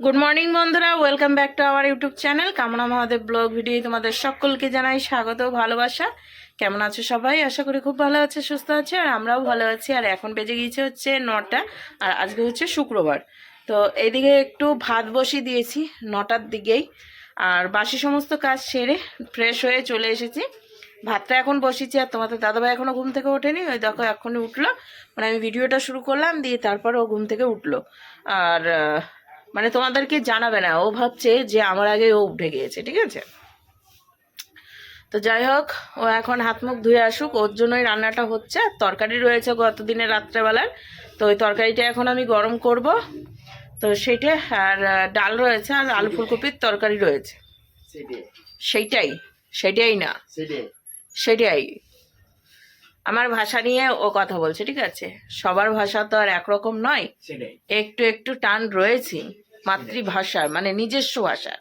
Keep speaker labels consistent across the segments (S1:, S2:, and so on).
S1: Good morning বন্ধুরা। Welcome back to our YouTube channel Kamana Mahadev blog video তোমাদের সকলকে জানাই স্বাগত, ভালোবাসা। কেমন আছো সবাই? আশা করি খুব ভালো আছে, সুস্থ আছে, আর আমরাও ভালো আছি। আর এখন বেজে গিয়েছে হচ্ছে নটা, আর আজকে হচ্ছে শুক্রবার। তো এইদিকে একটু ভাত বসিয়ে দিয়েছি নটার দিকেই। আর বাসি সমস্ত কাজ সেরে ফ্রেশ হয়ে চলে এসেছি। ভাতটা এখন বসিয়েছি, আর তোমাদের দাদাভাই এখনও ঘুম থেকে ওঠেনি। ওই দেখো এখনই উঠল। মানে আমি ভিডিওটা শুরু করলাম, দিয়ে তারপর ও ঘুম থেকে উঠল। আর মানে তোমাদেরকে জানাবে না। ও ভাবছে যে আমার আগে ও উঠে গিয়েছে ঠিক আছে? তো যাই হোক ও এখন হাত মুখ ধুয়ে আসুক ওর জন্যই রান্নাটা হচ্ছে। আর তরকারি রয়েছে গত দিনের রাত্রেবেলার। তো ওই তরকারিটা এখন আমি গরম করব। তো সেইটা আর ডাল রয়েছে আর আলু ফুলকপির তরকারি রয়েছে।
S2: সেটাই।
S1: সেইটাই সেটাই না।
S2: সেটাই।
S1: আমার ভাষা নিয়ে ও কথা বলছে ঠিক আছে? সবার ভাষা তো আর একরকম নয়। একটু একটু টান রয়েছে মাতৃভাষার মানে নিজস্ব ভাষার।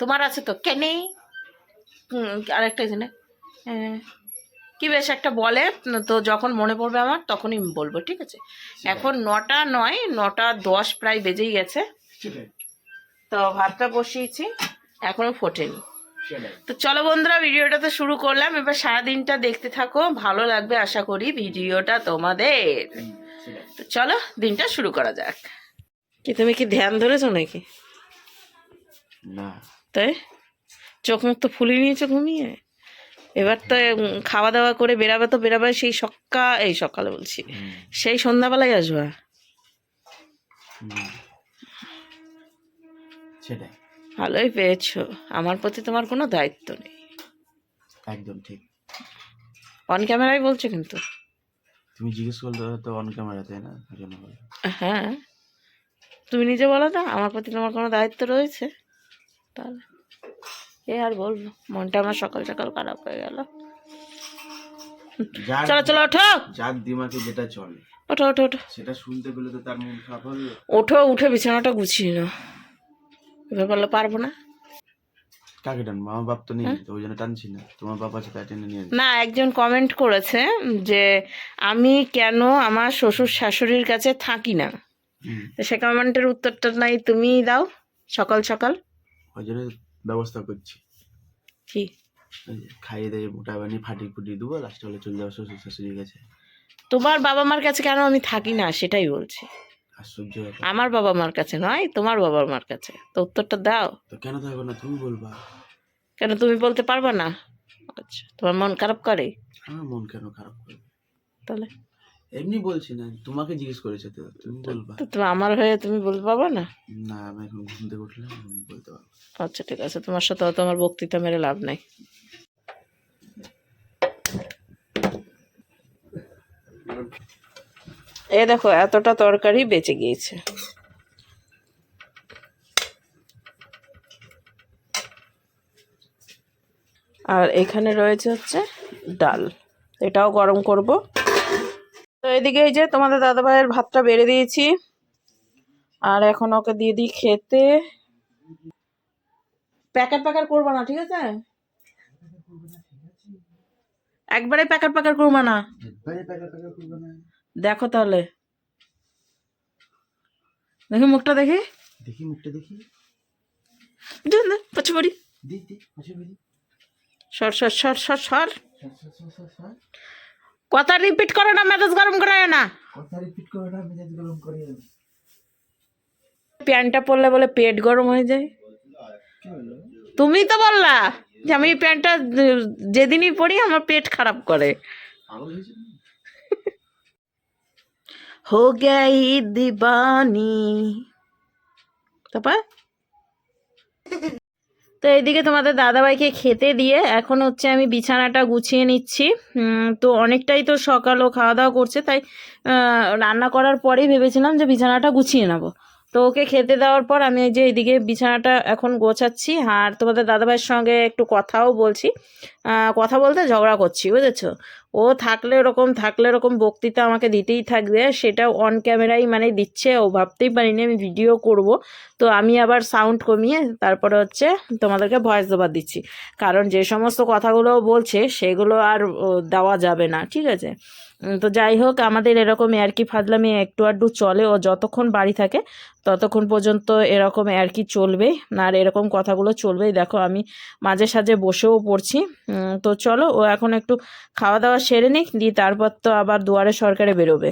S1: তোমার আছে তো? কেনে আরেকটা আছে না? হ্যাঁ। কি বেশ একটা বলে তো যখন মনে পড়বে আমার তখনই বলব ঠিক আছে? এখন নটা নয় নটা দশ প্রায় বেজেই গেছে। তো ভাতটা বসিয়েছি এখনও ফোটেনি। তো চলো বন্ধুরা ভিডিওটা তো শুরু করলাম। এবার সারাদিনটা দেখতে থাকো ভালো লাগবে আশা করি ভিডিওটা তোমাদের। তো চলো দিনটা শুরু করা যাক। কি তুমি কি ধ্যান ধরেছো নাকি?
S2: না।
S1: তাই? চোখ মুখ তো ফুলিয়ে নিয়েছো ঘুমিয়ে? এবার তো খাওয়া দাওয়া করে বেরাবে তো বেরাবে সেই সকাল এই সকালে বলছি। সেই সন্ধ্যাবেলায় আসবা।
S2: সেটাই।
S1: ভালোই পেয়েছ। আমার প্রতি তোমার কোনো দায়িত্ব নেই।
S2: একদম ঠিক।
S1: অন ক্যামেরায় বলছো কিন্তু।
S2: তুমি জিজ্ঞেস করলে তো অন ক্যামেরা তাই না।
S1: হ্যাঁ। তুমি নিজে বলো না আমার প্রতি তোমার কোনো দায়িত্ব রয়েছে? তাহলে এ আর বলব মনটা আমার সকাল সকাল খারাপ হয়ে গেল। চলো চলো ওঠো!
S2: যার দিমাগে যেটা চলে।
S1: ওঠো ওঠো ওঠো।
S2: সেটা শুনতে পেলে তো তার মন খারাপ হবে।
S1: ওঠো উঠে বিছানাটা গুছিয়ে নাও। এবার বলল পারব না।
S2: কাকে টান মামা বাপ তো নেই তো ওই জন্য টানছি না। তোমার বাপ আছে তাই টেনে নিয়ে
S1: না একজন কমেন্ট করেছে যে আমি কেন আমার শ্বশুর শাশুড়ির কাছে থাকি না? তো সে কমেন্টের উত্তরটা নাই তুমিই দাও সকাল সকাল।
S2: ওই জন্য ব্যবস্থা করছি।
S1: কি?
S2: খাইয়ে দিয়ে মোটা বানিয়ে ফাটিয়ে ফুটিয়ে দেবো লাস্টে হলে চলে যাব শ্বশুর শাশুড়ির কাছে।
S1: তোমার বাবা মার কাছে কেন আমি থাকি না সেটাই বলছি।
S2: আশ্চর্য
S1: আমার বাবা মার কাছে নয় তোমার বাবা মার কাছে। তো উত্তরটা দাও।
S2: তো কেন থাকব না তুমি বলবা।
S1: কেন তুমি বলতে পারবা না? আচ্ছা তোমার মন খারাপ করে?
S2: আমার মন কেন খারাপ করবে
S1: তাহলে?
S2: এমনি বলছি না তোমাকে জিজ্ঞেস করেছে তো তুমি বলবা।
S1: তো তুমি আমার হয়ে তুমি বলতে পারবা না?
S2: না আমি এখন ঘুম থেকে উঠলাম বলতে পারব।
S1: আচ্ছা ঠিক আছে তোমার সাথে অত আমার বক্তৃতা মেরে লাভ নাই। এ দেখো, এতটা তরকারি বেঁচে গিয়েছে। আর এখানে রয়েছে হচ্ছে ডাল। এটাও গরম করব। তো এদিকে এই যে তোমাদের দাদা ভাইয়ের ভাতটা বেড়ে দিয়েছি। আর এখন ওকে দিয়ে দিই খেতে। প্যাকেট প্যাকেট করব না, ঠিক আছে? একবারে প্যাকেট প্যাকেট করব না?
S2: একবারে টাকা টাকা করবে না।
S1: দেখো তাহলে। দেখি মুখটা দেখি।
S2: দেখি মুখটা দেখি। পাঁচু
S1: সর সর সর সর সর। কথা রিপিট করে না মেজাজ গরম করায় না।
S2: কথা রিপিট করো না মেজাজ গরম করিও না।
S1: প্যান্টটা পরলে বলে পেট গরম হয়ে যায়। তুমি তো বললা যে আমি প্যান্টটা যেদিনই পরি আমার পেট খারাপ করে। হো গই দিবানি তারপর? তো এদিকে তোমাদের দাদাভাইকে খেতে দিয়ে এখন হচ্ছে আমি বিছানাটা গুছিয়ে নিচ্ছি। তো অনেকটাই তো সকালও খাওয়া দাওয়া করছে, তাই রান্না করার পরেই ভেবেছিলাম যে বিছানাটা গুছিয়ে নেব। তো ওকে খেতে দেওয়ার পর আমি এই যে এইদিকে বিছানাটা এখন গোছাচ্ছি। আর তোমাদের দাদাভাইয়ের সঙ্গে একটু কথাও বলছি। কথা বলতে ঝগড়া করছি, বুঝেছ? ও থাকলে ওরকম থাকলে ওরকম বক্তৃতা আমাকে দিতেই থাকবে। সেটা অন ক্যামেরাই মানে দিচ্ছে, ও ভাবতেই পারিনি আমি ভিডিও করব। তো আমি আবার সাউন্ড কমিয়ে তারপরে হচ্ছে তোমাদেরকে ভয়েস দেওয়ার দিচ্ছি। কারণ যে সমস্ত কথাগুলো বলছে, সেগুলো আর দেওয়া যাবে না, ঠিক আছে? তো যাই হোক, আমাদের এরকম আর কি ফাজলামি একটু আধটু চলে। ও যতক্ষণ বাড়ি থাকে, ততক্ষণ পর্যন্ত এরকম আর কি চলবে। আর এরকম কথাগুলো চলবেই। দেখো, আমি মাঝে সাঝে বসেও পড়ছি। তো চলো, ও এখন একটু খাওয়া দাওয়া সেরে নিক, দিয়ে তারপর তো আবার দুয়ারে সরকারে বেরোবে।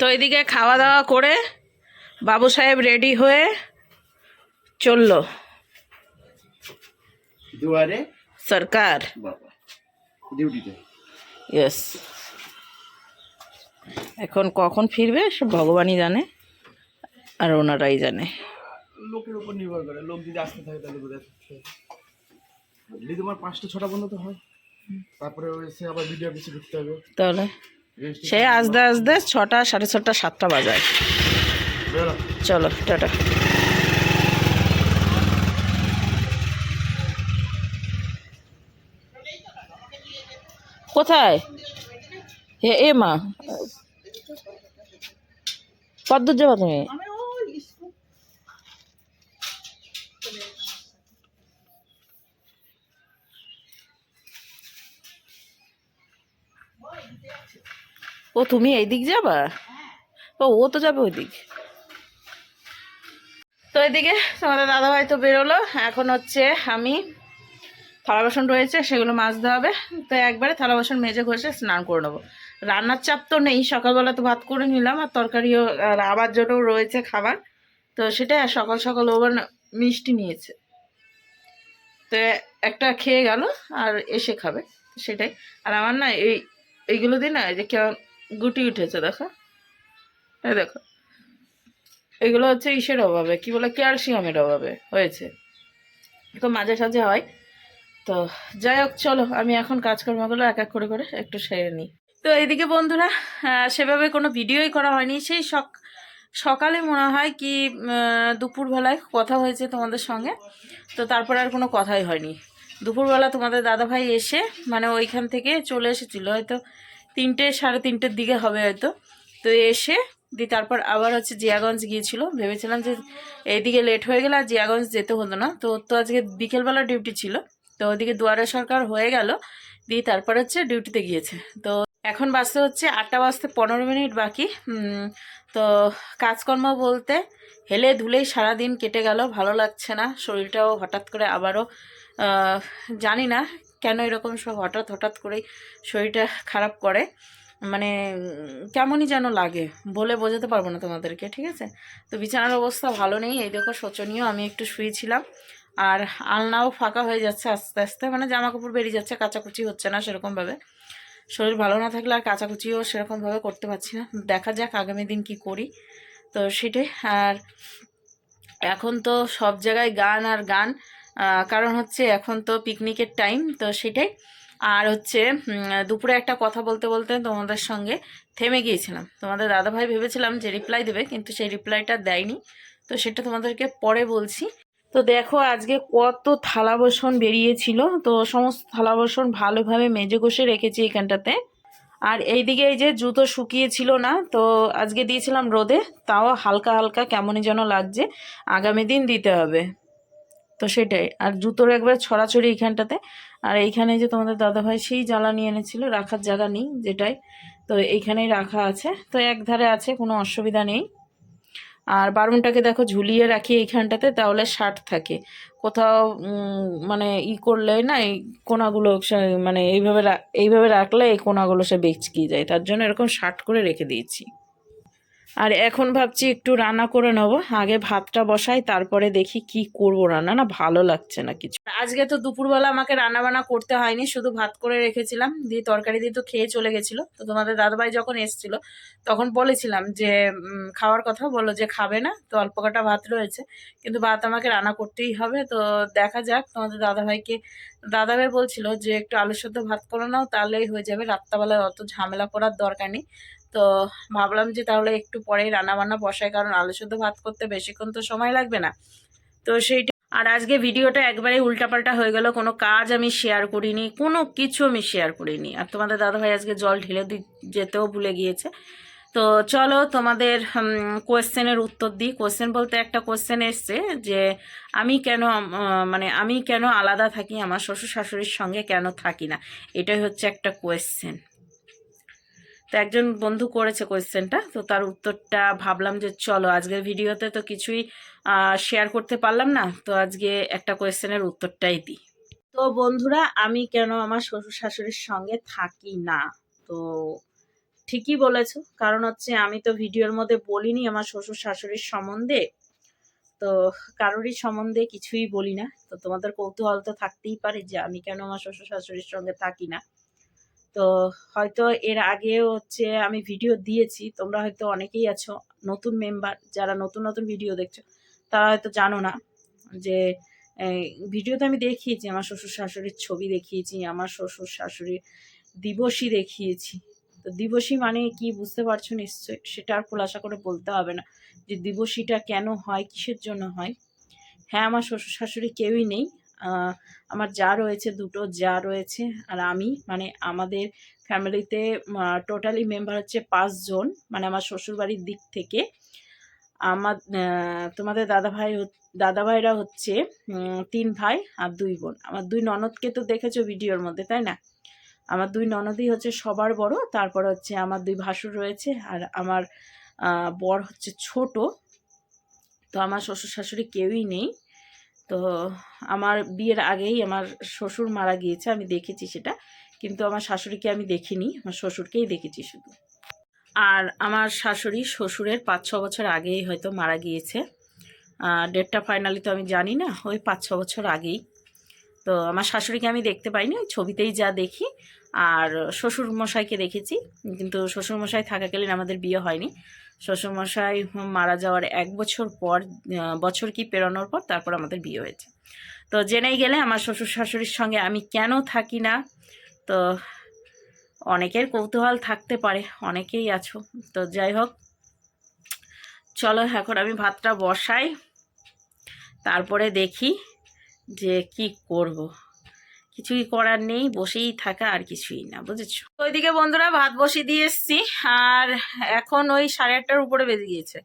S1: তো এদিকে খাওয়া দাওয়া করে বাবু সাহেব রেডি হয়ে চলল।
S2: দুয়ারে?
S1: সরকার।
S2: ডিউটিতে?
S1: ইয়েস এখন কখন ফিরবে সে ভগবানই জানে আর ওনারাই জানে।
S2: লোকের উপর নির্ভর করে লোক যদি আসতে থাকে তাহলে যদি তোমার পাঁচটা ছটা বন্ধ তো হয়। তারপরে এসে আবার ভিডিও অফিসে ঢুকতে হবে।
S1: তাহলে সে আসতে আসতে ছটা সাড়ে ছটা সাতটা বাজায়। চলো, টাটা। কোথায়? হে এ মা। কদ্দূর যাবা তুমি। ও, তুমি এই দিক যাবা? ও ও তো যাবে ওই দিক তো এদিকে তোমাদের দাদাভাই তো বেরোলো। এখন হচ্ছে আমি থালা বাসন রয়েছে, সেগুলো মাজতে হবে। তো একবারে থালা বাসন মেজে ঘষে স্নান করে নেব। রান্নার চাপ তো নেই, সকালবেলা তো ভাত করে নিলাম, আর তরকারিও, আর আবার জন্যও রয়েছে খাবার। তো আর সকাল সকাল ওবার না মিষ্টি নিয়েছে। তো একটা খেয়ে গেল, আর এসে খাবে, সেটাই। আর আমার না এই, এইগুলো দিয়ে না যে কেমন গুটি উঠেছে, দেখো। এই দেখো। এগুলো হচ্ছে ইসের অভাবে, কি বলে, ক্যালসিয়ামের অভাবে হয়েছে। তো মাঝে সাঝে হয়। তো যাই হোক, চলো, আমি এখন কাজকর্মগুলো এক এক করে করে একটু সেরে নিই। তো এইদিকে বন্ধুরা সেভাবে কোনো ভিডিওই করা হয়নি। সেই সক, সকালে মনে হয় কি দুপুরবেলায় কথা হয়েছে তোমাদের সঙ্গে। তো তারপর আর কোনো কথাই হয়নি। দুপুরবেলা তোমাদের দাদাভাই এসে মানে ওইখান থেকে চলে এসেছিল। হয়তো তিনটে, সাড়ে তিনটের দিকে হবে হয়তো। তো এসে দিয়ে তারপর আবার হচ্ছে জিয়াগঞ্জ গিয়েছিল। ভেবেছিলাম যে এইদিকে লেট হয়ে গেলে আর জিয়াগঞ্জ যেতে হতো না। তো তো আজকে বিকেলবেলা ডিউটি ছিল। তো ওদিকে দুয়ারে সরকার হয়ে গেল, দিয়ে তারপর হচ্ছে ডিউটিতে গিয়েছে। তো এখন বাজতে হচ্ছে আটটা বাজতে পনেরো মিনিট বাকি। তো কাজকর্ম বলতে হেলে ধুলেই সারাদিন কেটে গেল, ভালো লাগছে না। শরীরটাও হঠাৎ করে আবারও জানি না কেন এরকম সব হঠাৎ হঠাৎ করেই শরীরটা খারাপ করে। মানে কেমনই যেন লাগে, বলে বোঝাতে পারব না তোমাদেরকে, ঠিক আছে? তো বিছানার অবস্থা ভালো নেই, এই দেখো শোচনীয়, আমি একটু শুয়েছিলাম। আর আলনাও ফাঁকা হয়ে যাচ্ছে আস্তে আস্তে মানে জামা কাপড় বেরিয়ে যাচ্ছে, কাচাকুচি হচ্ছে না সেরকমভাবে। শরীর ভালো না থাকলে আর কাচাকুচিও সেরকমভাবে করতে পারছি না। দেখা যাক আগামী দিন কি করি। তো সেটাই, আর এখন তো সব জায়গায় গান আর গান কারণ হচ্ছে এখন তো পিকনিকের টাইম তো সেটাই। আর হচ্ছে দুপুরে একটা কথা বলতে বলতে তোমাদের সঙ্গে থেমে গিয়েছিলাম। তোমাদের দাদাভাই ভেবেছিলাম যে রিপ্লাই দেবে, কিন্তু সেই রিপ্লাইটা দেয়নি। তো সেটা তোমাদেরকে পরে বলছি। তো দেখো, আজকে কত থালা বাসন বেরিয়েছিল। তো সমস্ত থালা বাসন ভালোভাবে মেজে কষে রেখেছি এখানটাতে। আর এইদিকে এই যে জুতো শুকিয়েছিল না, তো আজকে দিয়েছিলাম রোদে। তাও হালকা হালকা কেমনই যেন লাগছে। আগামী দিন দিতে হবে। তো সেটাই। আর জুতোর একবার ছড়াছড়ি এইখানটাতে আর এইখানে যে তোমাদের দাদাভাই সেই জ্বালানি এনেছিল, রাখার জায়গা নেই যেটাই। তো এইখানেই রাখা আছে। তো এক ধারে আছে, কোনো অসুবিধা নেই। আর বারুনটাকে দেখো ঝুলিয়ে রাখি এইখানটাতে, তাহলে শার্ট থাকে। কোথাও মানে ই করলে না, এই কোনাগুলো মানে এইভাবে এইভাবে রাখলে এই কোনাগুলো সে বেচকিয়ে যায়। তার জন্য এরকম শার্ট করে রেখে দিয়েছি। আর এখন ভাবছি একটু রান্না করে নেব। আগে ভাতটা বসাই, তারপরে দেখি কি করব রান্না। না, ভালো লাগছে না কিছু। আজকে তো দুপুরবেলা আমাকে রান্না বান্না করতে হয়নি, শুধু ভাত করে রেখেছিলাম। দিয়ে তরকারি দিয়ে তো খেয়ে চলে গেছিল। তো তোমাদের দাদাভাই যখন এসেছিল, তখন বলেছিলাম যে খাওয়ার কথা বলল যে খাবে না, তো অল্প কটা ভাত রয়েছে। কিন্তু ভাত আমাকে রান্না করতেই হবে। তো দেখা যাক, তোমাদের দাদাভাইকে, দাদাভাই বলছিল যে, একটু আলু সেদ্ধ ভাত করে নাও, তাহলেই হয়ে যাবে। রাত্রাবেলায় অত ঝামেলা করার দরকার নেই। তো ভাবলাম যে তাহলে একটু পরেই রান্না বান্না বসাই, কারণ আলু সেদ্ধ ভাত করতে বেশিক্ষণ তো সময় লাগবে না। তো সেইটা আর আজকে ভিডিওটা একবারে উল্টাপাল্টা হয়ে গেল, কোনো কাজ আমি শেয়ার করিনি, কোনো কিছু আমি শেয়ার করিনি। আর তোমাদের দাদাভাই আজকে জল ঢেলে দি যেতেও ভুলে গিয়েছে। তো চলো তোমাদের কোয়েশ্চেনের উত্তর দিই। কোয়েশ্চেন বলতে একটা কোয়েশ্চেন এসছে যে, আমি কেন মানে আমি কেন আলাদা থাকি, আমার শ্বশুর শাশুড়ির সঙ্গে কেন থাকি না? এটাই হচ্ছে একটা কোয়েশ্চেন তো একজন বন্ধু করেছে কোয়েশ্চেনটা, তো তার উত্তরটা ভাবলাম যে চলো, আজকের ভিডিওতে তো কিছুই শেয়ার করতে পারলাম না, তো আজকে একটা কোয়েশ্চেনের উত্তরটাই দিই। তো বন্ধুরা, আমি কেন আমার শ্বশুর শাশুড়ির সঙ্গে থাকি না? তো ঠিকই বলেছ, কারণ হচ্ছে আমি তো ভিডিওর মধ্যে বলিনি আমার শ্বশুর শাশুড়ির সম্বন্ধে, তো কারোরই সম্বন্ধে কিছুই বলি না, তো তোমাদের কৌতূহল তো থাকতেই পারে যে আমি কেন আমার শ্বশুর শাশুড়ির সঙ্গে থাকি না। তো হয়তো এর আগেও হচ্ছে আমি ভিডিও দিয়েছি, তোমরা হয়তো অনেকেই আছো, নতুন মেম্বার যারা নতুন নতুন ভিডিও দেখছ, তারা হয়তো জানো না যে ভিডিওতে আমি দেখিয়েছি, আমার শ্বশুর শাশুড়ির ছবি দেখিয়েছি, আমার শ্বশুর শাশুড়ির দিবসী দেখিয়েছি। তো দিবসী মানে কি বুঝতে পারছ নিশ্চয়ই? সেটা আর খোলাসা করে বলতে হবে না যে দিবসীটা কেন হয়, কিসের জন্য হয়। হ্যাঁ আমার শ্বশুর শাশুড়ি কেউই নেই আমার যা রয়েছে, দুটো যা রয়েছে, আর আমি মানে আমাদের ফ্যামিলিতে টোটালি মেম্বার হচ্ছে পাঁচজন মানে আমার শ্বশুরবাড়ির দিক থেকে। আমার তোমাদের দাদা ভাই দাদা ভাইরা হচ্ছে তিন ভাই আর দুই বোন। আমার দুই ননদকে তো দেখেছ ভিডিওর মধ্যে, তাই না? আমার দুই ননদই হচ্ছে সবার বড়, তারপর হচ্ছে আমার দুই ভাসুর রয়েছে, আর আমার বর হচ্ছে ছোট। তো আমার শ্বশুর শাশুড়ি কেউই নেই। তো আমার বিয়ের আগেই আমার শ্বশুর মারা গিয়েছে, আমি দেখেছি সেটা। কিন্তু আমার শাশুড়িকে আমি দেখিনি, আমার শ্বশুরকেই দেখেছি শুধু। আর আমার শাশুড়ি শ্বশুরের পাঁচ, ছ বছর আগেই হয়তো মারা গিয়েছে। ডেটটা ফাইনালি তো আমি জানি না, ওই পাঁচ, ছ বছর আগেই। তো আমার শাশুড়িকে আমি দেখতে পাইনি, ওই ছবিতেই যা দেখি। আর শ্বশুর মশাইকে দেখেছি, কিন্তু শ্বশুর মশাই থাকাকালীন আমাদের বিয়ে হয়নি। শ্বশুর মশাই মারা যাওয়ার এক বছর পর বছর কি পেরোনোর পর তারপর আমাদের বিয়ে হয়েছে। তো জেনেই গেলে আমার শ্বশুর শাশুড়ির সঙ্গে আমি কেন থাকি না? তো অনেকের কৌতূহল থাকতে পারে, অনেকেই আছো। তো যাই হোক, চলো এখন আমি ভাতটা বসাই, তারপরে দেখি যে কি করব। কিছুই করার নেই, বসেই থাকা আর কিছুই না, বুঝেছ? ওইদিকে বন্ধুরা ভাত বসিয়ে দিয়ে এসছি, আর এখন ওই সাড়ে আটটার উপরে বেজে গিয়েছে।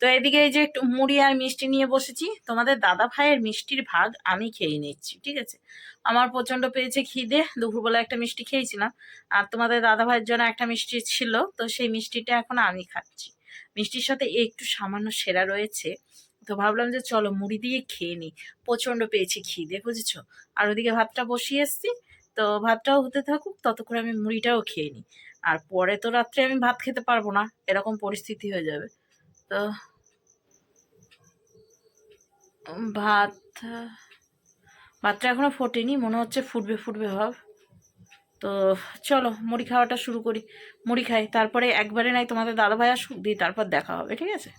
S1: তো এদিকে এই যে একটু মুড়ি আর মিষ্টি নিয়ে বসেছি, তোমাদের দাদা ভাইয়ের মিষ্টির ভাগ আমি খেয়ে নিচ্ছি, ঠিক আছে? আমার প্রচণ্ড পেয়েছে খিদে, দুপুরবেলা একটা মিষ্টি খেয়েছিলাম, আর তোমাদের দাদা ভাইয়ের জন্য একটা মিষ্টি ছিল, তো সেই মিষ্টিটা এখন আমি খাচ্ছি। মিষ্টির সাথে একটু সামান্য সেরা রয়েছে তো ভাবলাম যে চলো মুড়ি দিয়ে খেয়ে নিই। প্রচণ্ড পেয়েছি খিদে, বুঝেছ? আর ওদিকে ভাতটা বসিয়ে এসছি, তো ভাতটাও হতে থাকুক, ততক্ষণ আমি মুড়িটাও খেয়ে নিই। আর পরে তো রাত্রে আমি ভাত খেতে পারব না, এরকম পরিস্থিতি হয়ে যাবে। তো ভাত, ভাতটা এখনও ফোটেনি, মনে হচ্ছে ফুটবে ফুটবে ভাব। তো চলো মুড়ি খাওয়াটা শুরু করি, মুড়ি খাই, তারপরে একবারে নাই তোমাদের দাদাভাই আসুক দিই তারপর দেখা হবে, ঠিক আছে?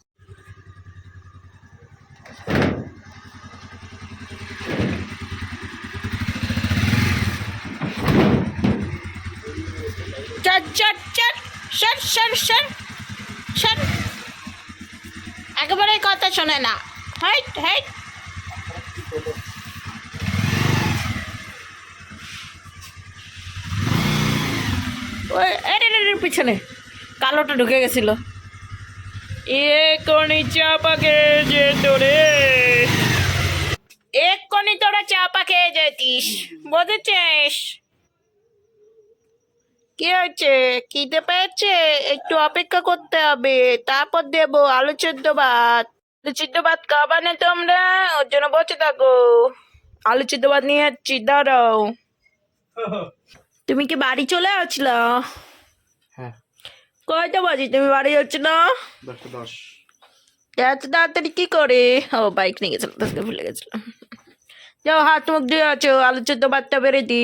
S1: চট চট চট সর সর সর সর একেবারে কথা শোনে না। হাইট হাইট ওই পিছনে। কালোটা ঢুকে গেছিল। এ কোনি চাপা খেয়ে যেত রে এক কোনি তোরা চাপা খেয়ে যেতিস, বুঝেছিস? কি হয়েছে? খিদে পেয়েছে? একটু অপেক্ষা করতে হবে। তারপর দেবো আলু সেদ্ধ ভাত। আলু সিদ্ধ ভাত খাবা না তোমরা? ওর জন্য বসে থাকো। আলু সিদ্ধ ভাত নিয়ে যাচ্ছি দাঁড়াও। তুমি কি বাড়ি চলে আসছিল
S2: হ্যাঁ।
S1: কয়টা বাজে? তুমি বাড়ি যাচ্ছ না? এত তাড়াতাড়ি কি করে? ও বাইক নিয়ে গেছিলাম ভুলে গেছিলাম। যাও হাত মুখ দিয়ে আছো আলু সেদ্ধ ভাতটা বেড়ে দি।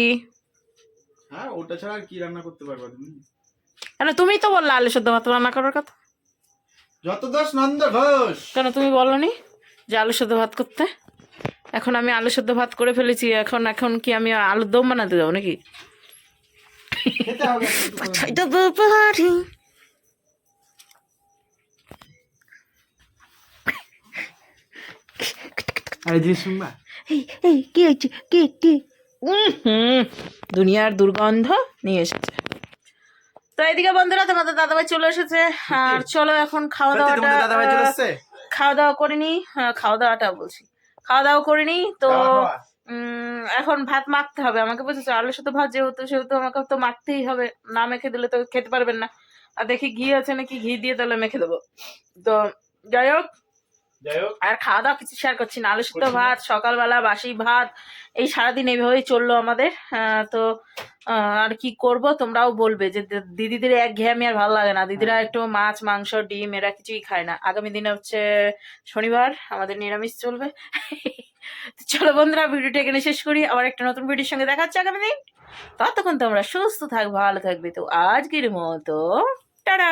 S2: হ্যাঁ ওটা ছাড়া আর কি রান্না করতে পারবা তুমি?
S1: কেন তুমিই তো বললে আলু সেদ্ধ ভাত রান্না করার কথা।
S2: যত দোষ নন্দ ঘোষ।
S1: কেন তুমি বলনি যে আলু সেদ্ধ ভাত করতে? এখন আমি আলু সেদ্ধ ভাত করে ফেলেছি এখন এখন কি আমি আলুর দম বানাতে যাব নাকি?
S2: আরে জিনিস শুনবা।
S1: এই এই কি হয়েছে? কি কি? হুম দুনিয়ার দুর্গন্ধ নিয়ে এসেছে। তো এইদিকে বন্ধুরা তোমাদের দাদাভাই চলে এসেছে। আর চলো এখন খাওয়া দাওয়াটা খাওয়া দাওয়া করিনি হ্যাঁ, খাওয়া দাওয়াটা বলছি। খাওয়া দাওয়া করিনি তো এখন ভাত মাখতে হবে। আমাকে বুঝেছ আলুর সাথে ভাত যেহেতু সেহেতু আমাকে তো মাখতেই হবে। না মেখে দিলে তো খেতে পারবেন না। আর দেখি ঘি আছে নাকি? ঘি দিয়ে তাহলে মেখে দেবো। তো যাই হোক আর খাওয়া দাওয়া কিছু শেয়ার করছি না। আলু সিদ্ধ ভাত সকালবেলা বাসি ভাত এই সারাদিন এইভাবেই চলল আমাদের। তো আর কি করব তোমরাও বলবে যে দিদিদের এক ঘেয়ামি আর ভালো লাগে না। দিদিরা
S2: হ্যাঁ।
S1: একটু মাছ মাংস ডিম এরা কিছুই খায় না। আগামী দিনে হচ্ছে শনিবার আমাদের নিরামিষ চলবে। চলো বন্ধুরা ভিডিওটা এখানে শেষ করি। আবার একটা নতুন ভিডিওর সঙ্গে দেখা হচ্ছে আগামী দিন। ততক্ষণ তোমরা সুস্থ থাকবে ভালো থাকবে। তো আজকের মতো টাটা!